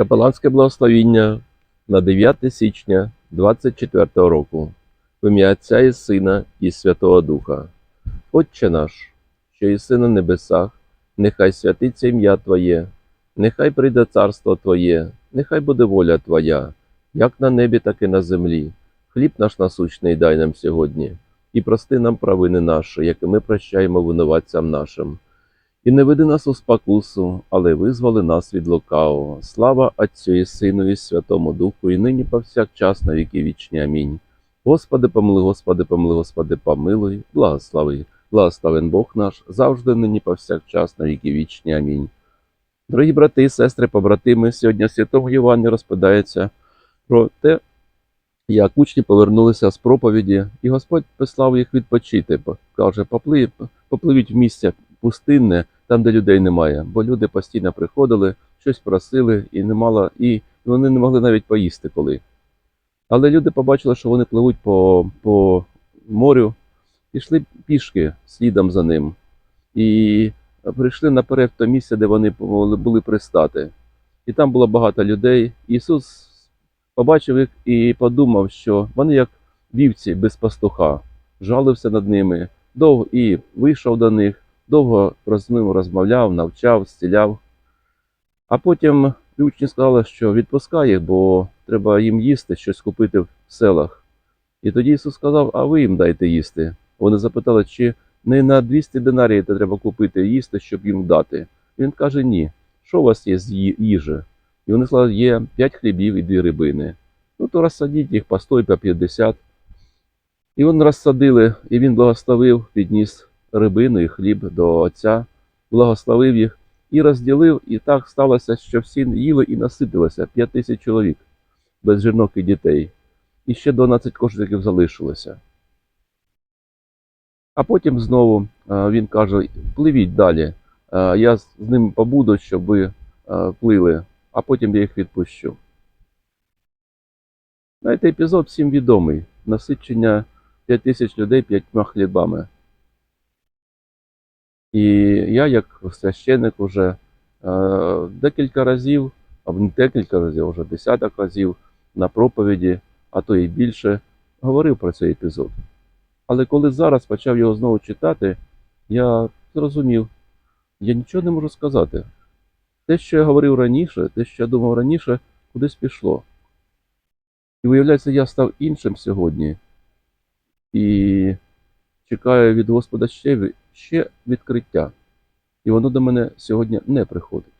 Капеланське благословіння на 9 січня 24 року. В ім'я Отця і Сина і Святого Духа. Отче наш, що єси на небесах, нехай святиться ім'я Твоє, нехай прийде царство Твоє, нехай буде воля Твоя, як на небі, так і на землі. Хліб наш насущний дай нам сьогодні, і прости нам провини наші, як і ми прощаємо винуватцям нашим. І не веди нас у спокусу, але визволи нас від лукавого. Слава Отцю і Сину і Святому Духу, і нині повсякчас на віки вічні. Амінь. Господи, помилуй, Господи, помилуй, Господи, помилуй, благослови. Благословен Бог наш, завжди нині повсякчас на віки вічні. Амінь. Дорогі брати і сестри, побратими, сьогодні в Святому Євангелії розповідається про те, як учні повернулися з проповіді, і Господь послав їх відпочити. Каже, попливіть в місце пустинне, там, де людей немає, бо люди постійно приходили, щось просили, і не мало, і вони не могли навіть поїсти коли. Але люди побачили, що вони пливуть по, по морю, пішли пішки слідом за ним. І прийшли наперед в те місце, де вони були пристати. І там було багато людей. Ісус побачив їх і подумав, що вони як вівці без пастуха, жалився над ними, довго і вийшов до них, довго з ними розмовляв, навчав, зціляв. А потім учні сказали, що відпускай їх, бо треба їм їсти, щось купити в селах. І тоді Ісус сказав, а ви їм дайте їсти. Вони запитали, чи не на 200 динарій це треба купити їсти, щоб їм дати. Він каже, ні. Що у вас є з їжі? І вони сказали, є 5 хлібів і 2 рибини. Ну то розсадіть їх по 100 і по 50. І вони розсадили, і він благословив, підніс рибину і хліб до отця, благословив їх і розділив. І так сталося, що всі їли і наситилися 5 тисяч чоловік без жінок і дітей. І ще 12 кошиків залишилося. А потім знову він каже: пливіть далі. Я з ними побуду, щоб ви плили, а потім я їх відпущу. Знаєте, епізод всім відомий. Насичення 5 тисяч людей п'ятьма хлібами. І я, як священик, уже е, декілька разів, або не декілька разів, а вже десяток разів на проповіді, а то і більше, говорив про цей епізод. Але коли зараз почав його знову читати, я зрозумів, я нічого не можу сказати. Те, що я говорив раніше, те, що я думав раніше, кудись пішло. І виявляється, я став іншим сьогодні. І чекаю від Господа ще, ще відкриття. І воно до мене сьогодні не приходить.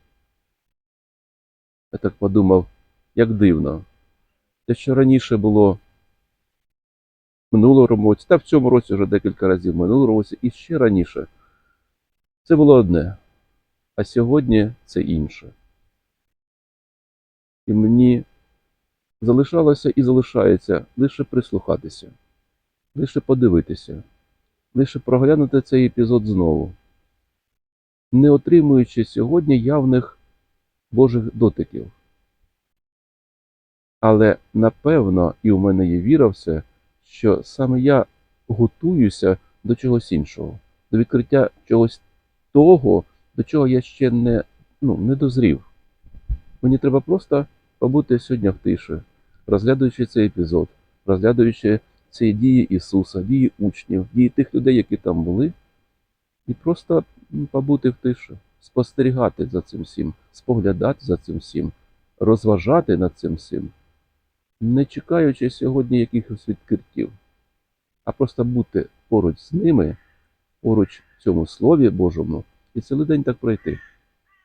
Я так подумав, як дивно. Те, що раніше було в минулому році, та в цьому році вже декілька разів, в минулому році і ще раніше. Це було одне. А сьогодні це інше. І мені залишалося і залишається лише прислухатися, лише подивитися, лише проглянути цей епізод знову, не отримуючи сьогодні явних Божих дотиків. Але напевно, і у мене є віра в це, що саме я готуюся до чогось іншого, до відкриття чогось того, до чого я ще не, ну, не дозрів. Мені треба просто побути сьогодні в тиші, розглядуючи цей епізод, розглядуючи ці дії Ісуса, дії учнів, дії тих людей, які там були, і просто побути в тиші, спостерігати за цим всім, споглядати за цим всім, розважати над цим всім, не чекаючи сьогодні якихось відкриттів, а просто бути поруч з ними, поруч в цьому Слові Божому, і цілий день так пройти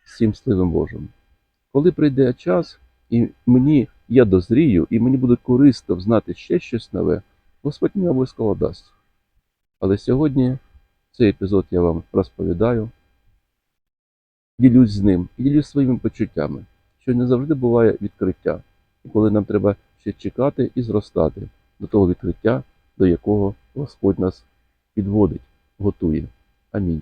з цим Словом Божим. Коли прийде час, і мені я дозрію, і мені буде корисно знати ще щось нове, Господь мені обов'язково дасть. Але сьогодні цей епізод я вам розповідаю, ділюсь з ним і ділюсь своїми почуттями, що не завжди буває відкриття, і коли нам треба ще чекати і зростати до того відкриття, до якого Господь нас підводить, готує. Амінь.